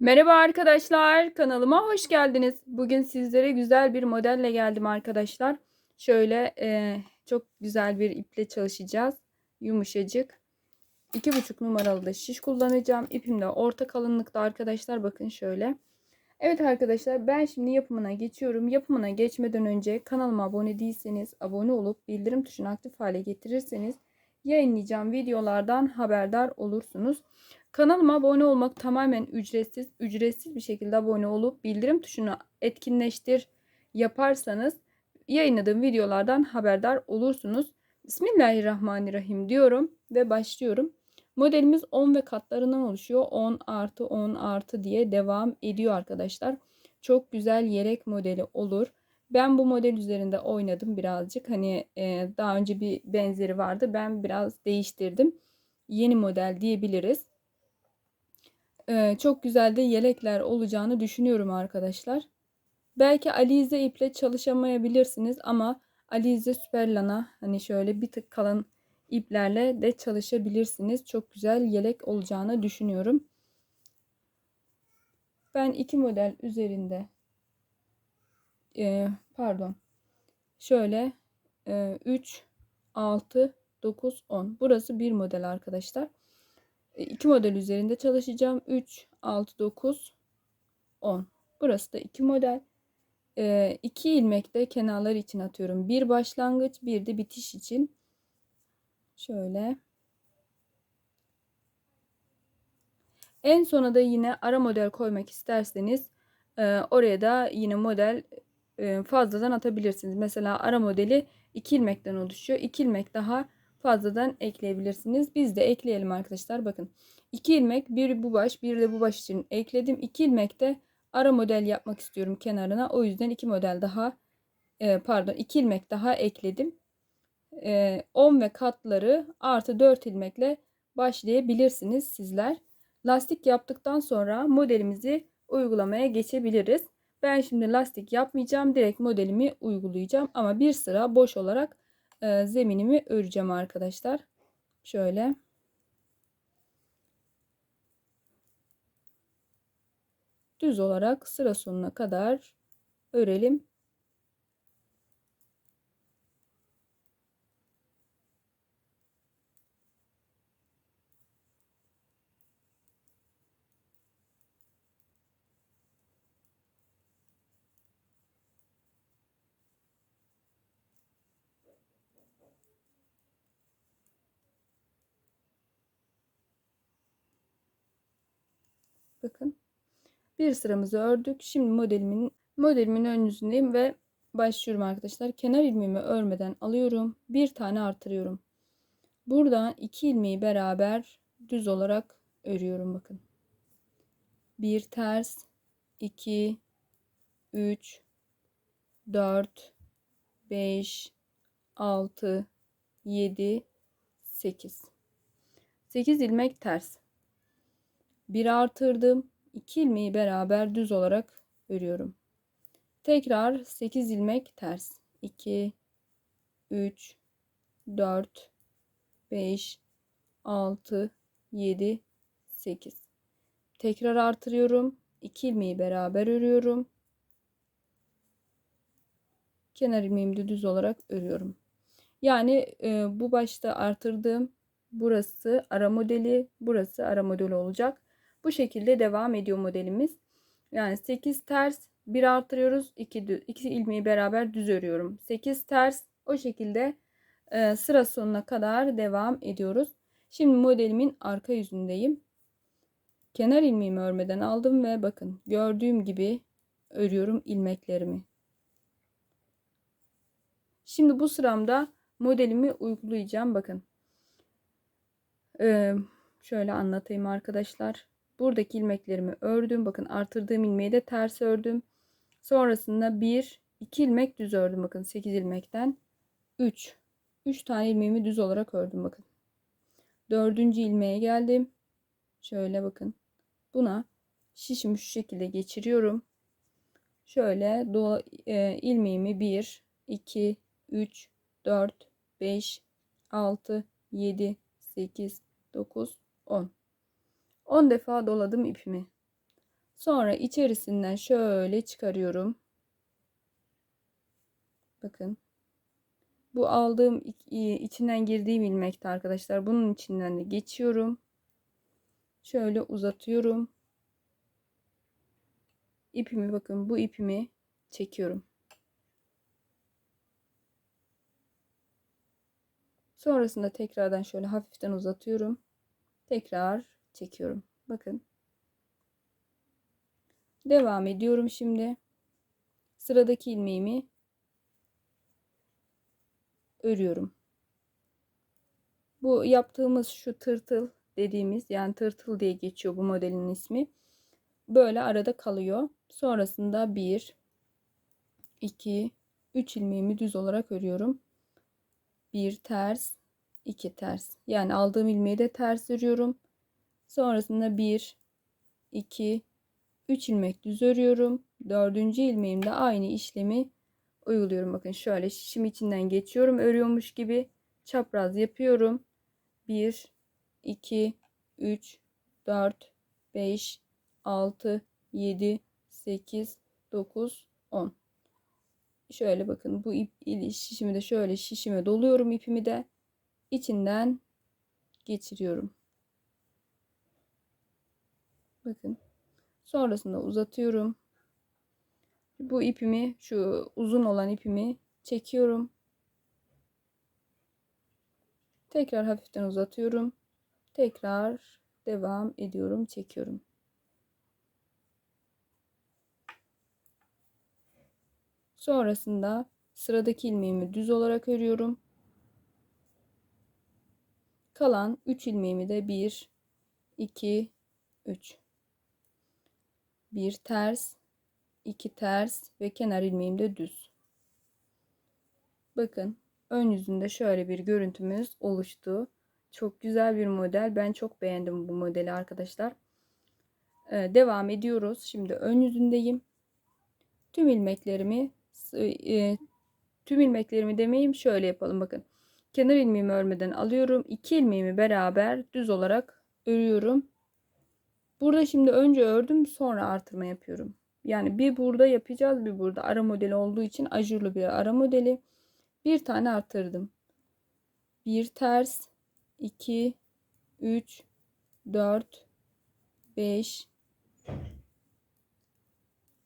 Merhaba arkadaşlar, kanalıma hoş geldiniz. Bugün sizlere güzel bir modelle geldim arkadaşlar. Şöyle e, çok güzel bir iple çalışacağız. Yumuşacık. 2,5 numaralı da şiş kullanacağım. İpim de orta kalınlıkta arkadaşlar. Bakın şöyle. Evet arkadaşlar ben şimdi yapımına geçiyorum. Yapımına geçmeden önce kanalıma abone değilseniz abone olup bildirim tuşunu aktif hale getirirseniz yayınlayacağım videolardan haberdar olursunuz. Kanalıma abone olmak tamamen ücretsiz. Ücretsiz bir şekilde abone olup bildirim tuşunu etkinleştir yaparsanız yayınladığım videolardan haberdar olursunuz. Bismillahirrahmanirrahim diyorum ve başlıyorum. Modelimiz 10 ve katlarından oluşuyor. 10 artı 10 artı diye devam ediyor arkadaşlar. Çok güzel yelek modeli olur. Ben bu model üzerinde oynadım birazcık. Hani e, daha önce bir benzeri vardı. Ben biraz değiştirdim. Yeni model diyebiliriz. Ee, çok güzel de yelekler olacağını düşünüyorum arkadaşlar. Belki Alize iple çalışamayabilirsiniz ama Alize Süperlana hani şöyle bir tık kalın iplerle de çalışabilirsiniz. Çok güzel yelek olacağını düşünüyorum. Ben iki model üzerinde e, pardon şöyle e, 3 6 9 10 burası bir model arkadaşlar. E, iki model üzerinde çalışacağım. 3, 6, 9, 10. Burası da iki model. 2 e, ilmek de kenarlar için atıyorum. Bir başlangıç, bir de bitiş için. Şöyle. En sona da yine ara model koymak isterseniz e, oraya da yine model fazladan atabilirsiniz. Mesela ara modeli 2 ilmekten oluşuyor. 2 ilmek daha fazladan ekleyebilirsiniz. Biz de ekleyelim arkadaşlar. Bakın 2 ilmek bir bu baş bir de bu baş için ekledim. 2 ilmek de ara model yapmak istiyorum kenarına. O yüzden 2 model daha e, pardon 2 ilmek daha ekledim. E, 10 ve katları artı 4 ilmekle başlayabilirsiniz sizler. Lastik yaptıktan sonra modelimizi uygulamaya geçebiliriz. Ben şimdi lastik yapmayacağım. Direkt modelimi uygulayacağım. Ama bir sıra boş olarak e, zeminimi öreceğim arkadaşlar. Şöyle. Düz olarak sıra sonuna kadar örelim. Bakın. Bir sıramızı ördük. Şimdi modelimin modelimin ön yüzündeyim ve başlıyorum arkadaşlar. Kenar ilmeğimi örmeden alıyorum. Bir tane artırıyorum. Buradan iki ilmeği beraber düz olarak örüyorum bakın. Bir ters, 2 3 4 5 6 7 8 8 ilmek ters bir artırdım. 2 ilmeği beraber düz olarak örüyorum. Tekrar 8 ilmek ters. 2 3 4 5 6 7 8 tekrar artırıyorum. 2 ilmeği beraber örüyorum. Kenar ilmeğimi düz olarak örüyorum. Yani e, bu başta artırdığım burası ara modeli burası ara modeli olacak bu şekilde devam ediyor modelimiz. Yani 8 ters 1 artırıyoruz. 2, 2 ilmeği beraber düz örüyorum. 8 ters o şekilde e, sıra sonuna kadar devam ediyoruz. Şimdi modelimin arka yüzündeyim. Kenar ilmeğimi örmeden aldım ve bakın gördüğüm gibi örüyorum ilmeklerimi. Şimdi bu sıramda modelimi uygulayacağım. Bakın. Ee, şöyle anlatayım arkadaşlar. Buradaki ilmeklerimi ördüm. Bakın artırdığım ilmeği de ters ördüm. Sonrasında 1, 2 ilmek düz ördüm. Bakın 8 ilmekten 3. 3 tane ilmeğimi düz olarak ördüm. Bakın. Dördüncü ilmeğe geldim. Şöyle bakın. Buna şişimi şu şekilde geçiriyorum. Şöyle do, e, ilmeğimi 1, 2, 3, 4, 5, 6, 7, 8, 9, 10. 10 defa doladım ipimi. Sonra içerisinden şöyle çıkarıyorum. Bakın. Bu aldığım içinden girdiğim ilmekte arkadaşlar. Bunun içinden de geçiyorum. Şöyle uzatıyorum. İpimi bakın bu ipimi çekiyorum. Sonrasında tekrardan şöyle hafiften uzatıyorum. Tekrar çekiyorum. Bakın. Devam ediyorum şimdi. Sıradaki ilmeğimi örüyorum. Bu yaptığımız şu tırtıl dediğimiz yani tırtıl diye geçiyor bu modelin ismi. Böyle arada kalıyor. Sonrasında 1 2 3 ilmeğimi düz olarak örüyorum. 1 ters, 2 ters. Yani aldığım ilmeği de ters örüyorum. Sonrasında 1 2 3 ilmek düz örüyorum. Dördüncü ilmeğimde aynı işlemi uyguluyorum. Bakın şöyle şişim içinden geçiyorum. Örüyormuş gibi çapraz yapıyorum. 1 2 3 4 5 6 7 8 9 10 şöyle bakın bu ip şişimi de şöyle şişime doluyorum ipimi de içinden geçiriyorum. Bakın. Sonrasında uzatıyorum. Bu ipimi şu uzun olan ipimi çekiyorum. Tekrar hafiften uzatıyorum. Tekrar devam ediyorum, çekiyorum. Sonrasında sıradaki ilmeğimi düz olarak örüyorum. Kalan 3 ilmeğimi de 1 2 3 1 ters 2 ters ve kenar ilmeğim de düz. Bakın ön yüzünde şöyle bir görüntümüz oluştu. Çok güzel bir model. Ben çok beğendim bu modeli arkadaşlar. Ee, devam ediyoruz. Şimdi ön yüzündeyim. Tüm ilmeklerimi e, tüm ilmeklerimi demeyeyim şöyle yapalım bakın. Kenar ilmeğimi örmeden alıyorum. 2 ilmeğimi beraber düz olarak örüyorum. Burada şimdi önce ördüm sonra artırma yapıyorum. Yani bir burada yapacağız bir burada ara modeli olduğu için ajurlu bir ara modeli. Bir tane arttırdım. Bir ters 2 3 4 5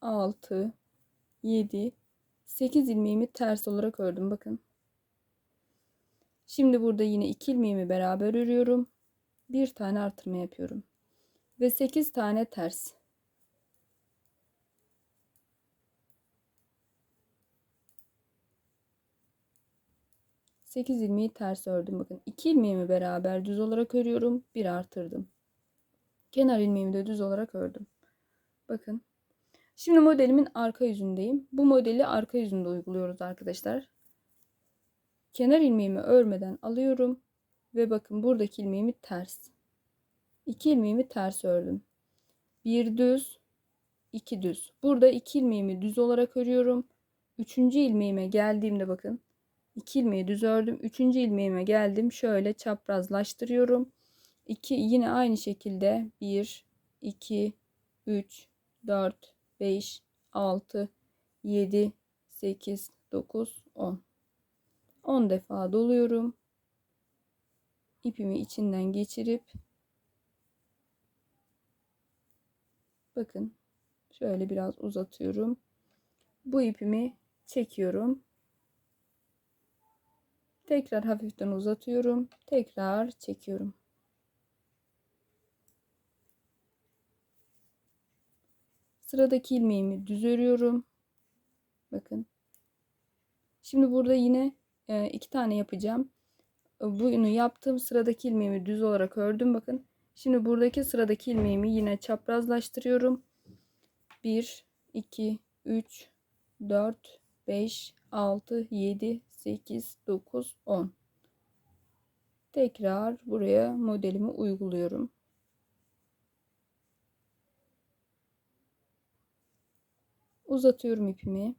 6 7 8 ilmeğimi ters olarak ördüm bakın. Şimdi burada yine 2 ilmeğimi beraber örüyorum. Bir tane artırma yapıyorum. Ve 8 tane ters. Sekiz ilmeği ters ördüm. Bakın 2 ilmeğimi beraber düz olarak örüyorum. Bir artırdım. Kenar ilmeğimi de düz olarak ördüm. Bakın Şimdi modelimin arka yüzündeyim. Bu modeli arka yüzünde uyguluyoruz arkadaşlar. Kenar ilmeğimi örmeden alıyorum. Ve bakın buradaki ilmeğimi ters. 2 ilmeğimi ters ördüm. Bir düz, iki düz. Burada 2 ilmeğimi düz olarak örüyorum. Üçüncü ilmeğime geldiğimde bakın. 2 ilmeği düz ördüm. Üçüncü ilmeğime geldim. Şöyle çaprazlaştırıyorum. 2 yine aynı şekilde 1, 2, 3, 4, 5, 6, 7, 8, 9, 10. 10 defa doluyorum. İpimi içinden geçirip bakın şöyle biraz uzatıyorum. Bu ipimi çekiyorum. Tekrar hafiften uzatıyorum. Tekrar çekiyorum. Sıradaki ilmeğimi düz örüyorum. Bakın. Şimdi burada yine e, iki tane yapacağım. Bunu yaptığım sıradaki ilmeğimi düz olarak ördüm. Bakın. Şimdi buradaki sıradaki ilmeğimi yine çaprazlaştırıyorum. 1, 2, 3, 4, 5, 6, 7, 8, 9, 10. Tekrar buraya modelimi uyguluyorum. Uzatıyorum ipimi.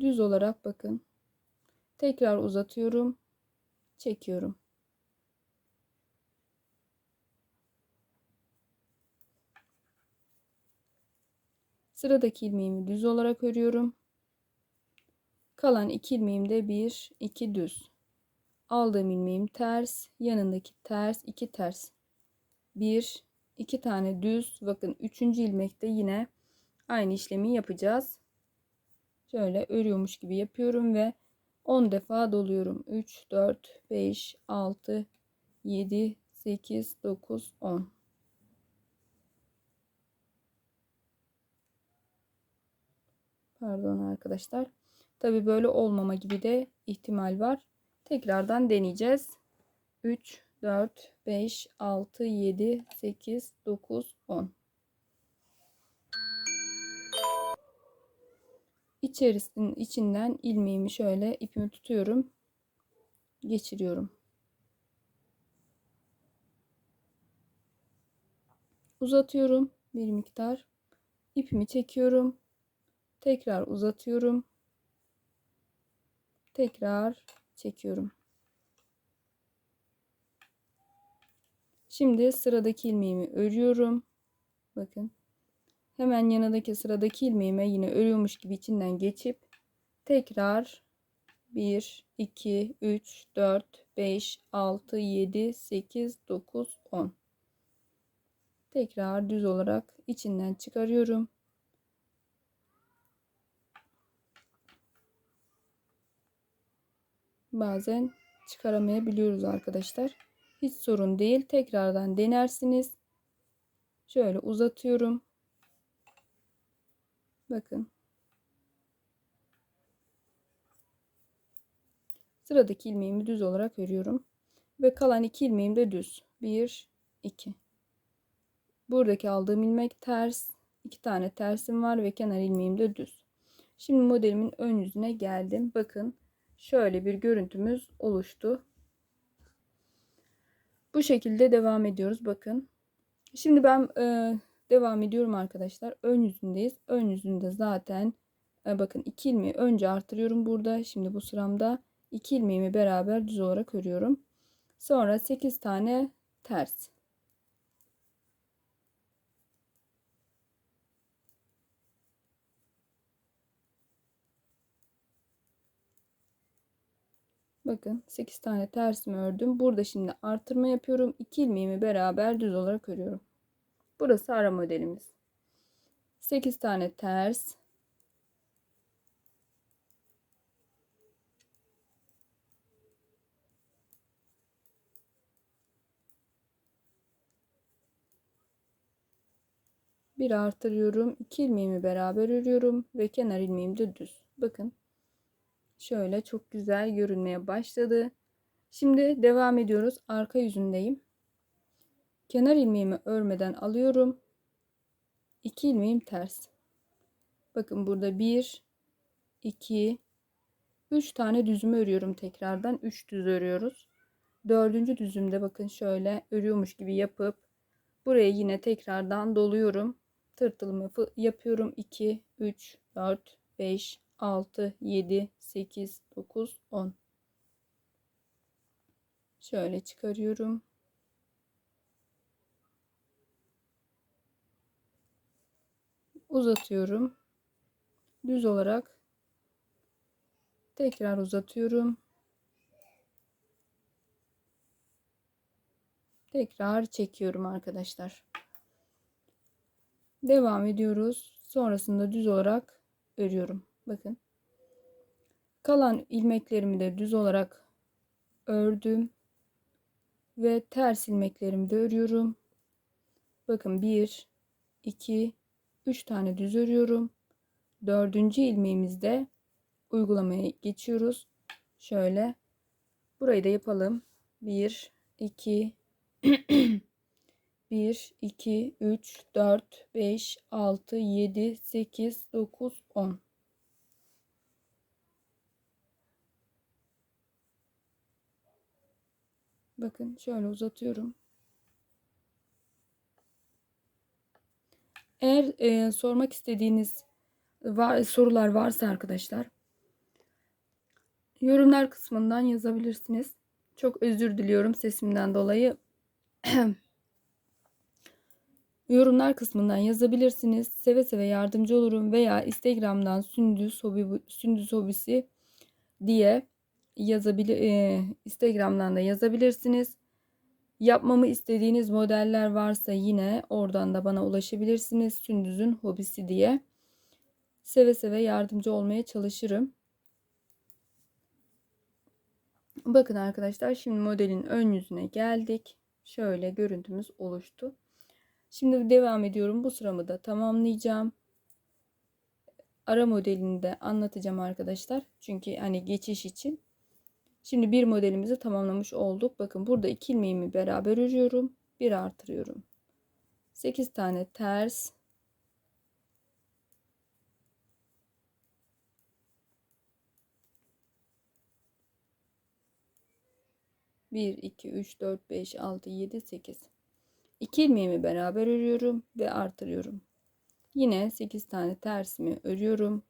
Düz olarak bakın. Tekrar uzatıyorum çekiyorum. Sıradaki ilmeğimi düz olarak örüyorum. Kalan iki ilmeğimde bir, iki düz. Aldığım ilmeğim ters, yanındaki ters, iki ters. Bir, iki tane düz. Bakın üçüncü ilmekte yine aynı işlemi yapacağız. Şöyle örüyormuş gibi yapıyorum ve 10 defa doluyorum. 3, 4, 5, 6, 7, 8, 9, 10. Pardon arkadaşlar. Tabi böyle olmama gibi de ihtimal var. Tekrardan deneyeceğiz. 3, 4, 5, 6, 7, 8, 9, 10. İçerisinin içinden ilmeğimi şöyle ipimi tutuyorum. Geçiriyorum. Uzatıyorum bir miktar. İpimi çekiyorum. Tekrar uzatıyorum. Tekrar çekiyorum. Şimdi sıradaki ilmeğimi örüyorum. Bakın. Hemen yanındaki sıradaki ilmeğime yine örüyormuş gibi içinden geçip tekrar 1, 2, 3, 4, 5, 6, 7, 8, 9, 10. Tekrar düz olarak içinden çıkarıyorum. Bazen çıkaramayabiliyoruz arkadaşlar. Hiç sorun değil. Tekrardan denersiniz. Şöyle uzatıyorum. Bakın. Sıradaki ilmeğimi düz olarak örüyorum. Ve kalan iki ilmeğim de düz. 1, 2. Buradaki aldığım ilmek ters. iki tane tersim var ve kenar ilmeğim de düz. Şimdi modelimin ön yüzüne geldim. Bakın şöyle bir görüntümüz oluştu. Bu şekilde devam ediyoruz. Bakın. Şimdi ben e, devam ediyorum arkadaşlar. Ön yüzündeyiz. Ön yüzünde zaten e, bakın iki ilmeği önce artırıyorum burada. Şimdi bu sıramda iki ilmeğimi beraber düz olarak örüyorum. Sonra 8 tane ters. Bakın 8 tane tersimi ördüm. Burada şimdi artırma yapıyorum. 2 ilmeğimi beraber düz olarak örüyorum. Burası ara modelimiz. 8 tane ters. Bir artırıyorum. 2 ilmeğimi beraber örüyorum ve kenar ilmeğim de düz. Bakın Şöyle çok güzel görünmeye başladı. Şimdi devam ediyoruz. Arka yüzündeyim. Kenar ilmeğimi örmeden alıyorum. 2 ilmeğim ters. Bakın burada 1 2 3 tane düzümü örüyorum tekrardan. 3 düz örüyoruz. Dördüncü düzümde bakın şöyle örüyormuş gibi yapıp buraya yine tekrardan doluyorum. Tırtılımı yapıyorum. 2 3 4 5 6, 7, 8, 9, 10. Şöyle çıkarıyorum. Uzatıyorum. Düz olarak tekrar uzatıyorum. Tekrar çekiyorum arkadaşlar. Devam ediyoruz. Sonrasında düz olarak örüyorum. Bakın. Kalan ilmeklerimi de düz olarak ördüm. Ve ters ilmeklerimi de örüyorum. Bakın 1, 2, 3 tane düz örüyorum. Dördüncü ilmeğimizde uygulamaya geçiyoruz. Şöyle. Burayı da yapalım. 1, 2, 1, 2, 3, 4, 5, 6, 7, 8, 9, 10. Bakın şöyle uzatıyorum. Eğer e, sormak istediğiniz var, sorular varsa arkadaşlar yorumlar kısmından yazabilirsiniz. Çok özür diliyorum sesimden dolayı. Yorumlar kısmından yazabilirsiniz. Seve seve yardımcı olurum veya Instagram'dan Sündüz Hobi Sündüz Hobisi diye yazabilir e, Instagram'dan da yazabilirsiniz. Yapmamı istediğiniz modeller varsa yine oradan da bana ulaşabilirsiniz. Sündüz'ün hobisi diye. Seve seve yardımcı olmaya çalışırım. Bakın arkadaşlar şimdi modelin ön yüzüne geldik. Şöyle görüntümüz oluştu. Şimdi devam ediyorum. Bu sıramı da tamamlayacağım. Ara modelini de anlatacağım arkadaşlar. Çünkü hani geçiş için. Şimdi bir modelimizi tamamlamış olduk. Bakın burada iki ilmeğimi beraber örüyorum. Bir artırıyorum. 8 tane ters. Bir, iki, üç, dört, beş, altı, yedi, sekiz. 2 ilmeğimi beraber örüyorum ve artırıyorum. Yine 8 tane tersimi örüyorum.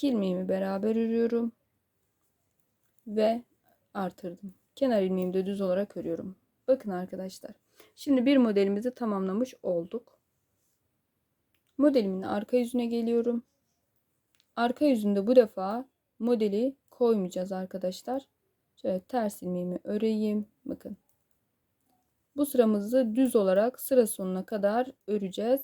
İki ilmeğimi beraber örüyorum ve artırdım. Kenar ilmeğimi de düz olarak örüyorum. Bakın arkadaşlar. Şimdi bir modelimizi tamamlamış olduk. Modelimin arka yüzüne geliyorum. Arka yüzünde bu defa modeli koymayacağız arkadaşlar. Şöyle ters ilmeğimi öreyim. Bakın. Bu sıramızı düz olarak sıra sonuna kadar öreceğiz.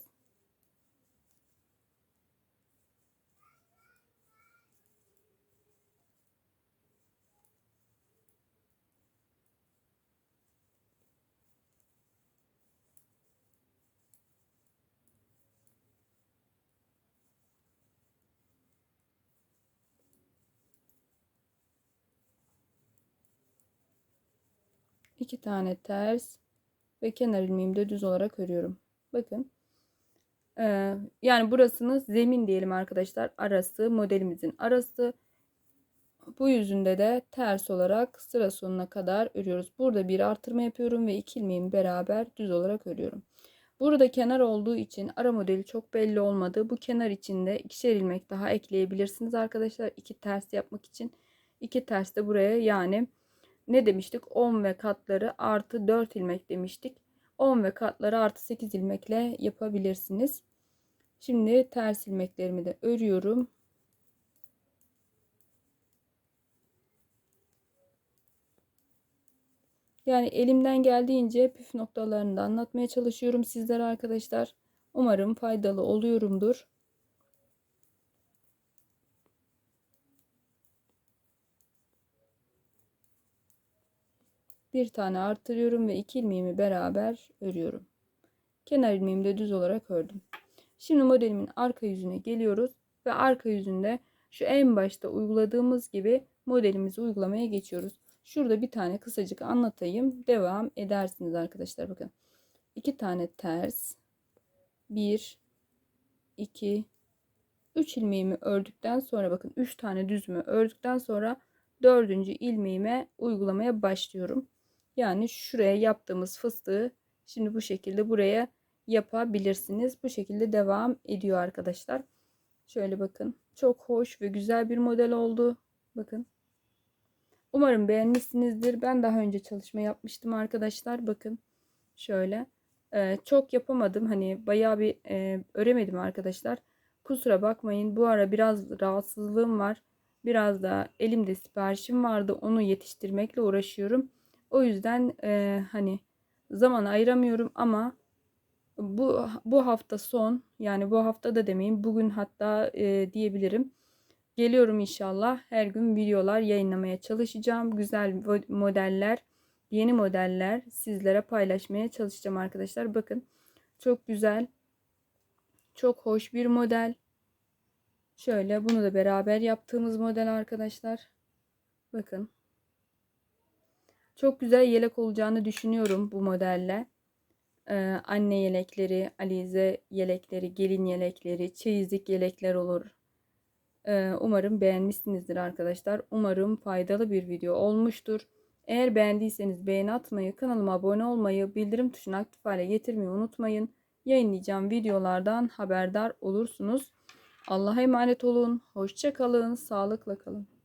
İki tane ters ve kenar ilmeğimi de düz olarak örüyorum. Bakın. Ee, yani burasını zemin diyelim arkadaşlar. Arası modelimizin arası. Bu yüzünde de ters olarak sıra sonuna kadar örüyoruz. Burada bir artırma yapıyorum ve iki ilmeğimi beraber düz olarak örüyorum. Burada kenar olduğu için ara modeli çok belli olmadı. Bu kenar içinde ikişer ilmek daha ekleyebilirsiniz arkadaşlar. İki ters yapmak için. iki ters de buraya yani ne demiştik? 10 ve katları artı 4 ilmek demiştik. 10 ve katları artı 8 ilmekle yapabilirsiniz. Şimdi ters ilmeklerimi de örüyorum. Yani elimden geldiğince püf noktalarını da anlatmaya çalışıyorum sizlere arkadaşlar. Umarım faydalı oluyorumdur. Bir tane artırıyorum ve iki ilmeğimi beraber örüyorum. Kenar ilmeğimi de düz olarak ördüm. Şimdi modelimin arka yüzüne geliyoruz ve arka yüzünde şu en başta uyguladığımız gibi modelimizi uygulamaya geçiyoruz. Şurada bir tane kısacık anlatayım. Devam edersiniz arkadaşlar. Bakın. iki tane ters. bir, iki, üç ilmeğimi ördükten sonra bakın üç tane düzümü ördükten sonra dördüncü ilmeğime uygulamaya başlıyorum. Yani şuraya yaptığımız fıstığı şimdi bu şekilde buraya yapabilirsiniz. Bu şekilde devam ediyor arkadaşlar. Şöyle bakın. Çok hoş ve güzel bir model oldu. Bakın. Umarım beğenmişsinizdir. Ben daha önce çalışma yapmıştım arkadaşlar. Bakın. Şöyle. Ee, çok yapamadım. Hani bayağı bir e, öremedim arkadaşlar. Kusura bakmayın. Bu ara biraz rahatsızlığım var. Biraz da elimde siparişim vardı. Onu yetiştirmekle uğraşıyorum. O yüzden e, hani zaman ayıramıyorum ama bu bu hafta son yani bu hafta da demeyeyim bugün hatta e, diyebilirim. Geliyorum inşallah. Her gün videolar yayınlamaya çalışacağım. Güzel modeller, yeni modeller sizlere paylaşmaya çalışacağım arkadaşlar. Bakın çok güzel. Çok hoş bir model. Şöyle bunu da beraber yaptığımız model arkadaşlar. Bakın. Çok güzel yelek olacağını düşünüyorum bu modelle. Ee, anne yelekleri, alize yelekleri, gelin yelekleri, çeyizlik yelekler olur. Ee, umarım beğenmişsinizdir arkadaşlar. Umarım faydalı bir video olmuştur. Eğer beğendiyseniz beğeni atmayı, kanalıma abone olmayı, bildirim tuşunu aktif hale getirmeyi unutmayın. Yayınlayacağım videolardan haberdar olursunuz. Allah'a emanet olun. Hoşça kalın. Sağlıkla kalın.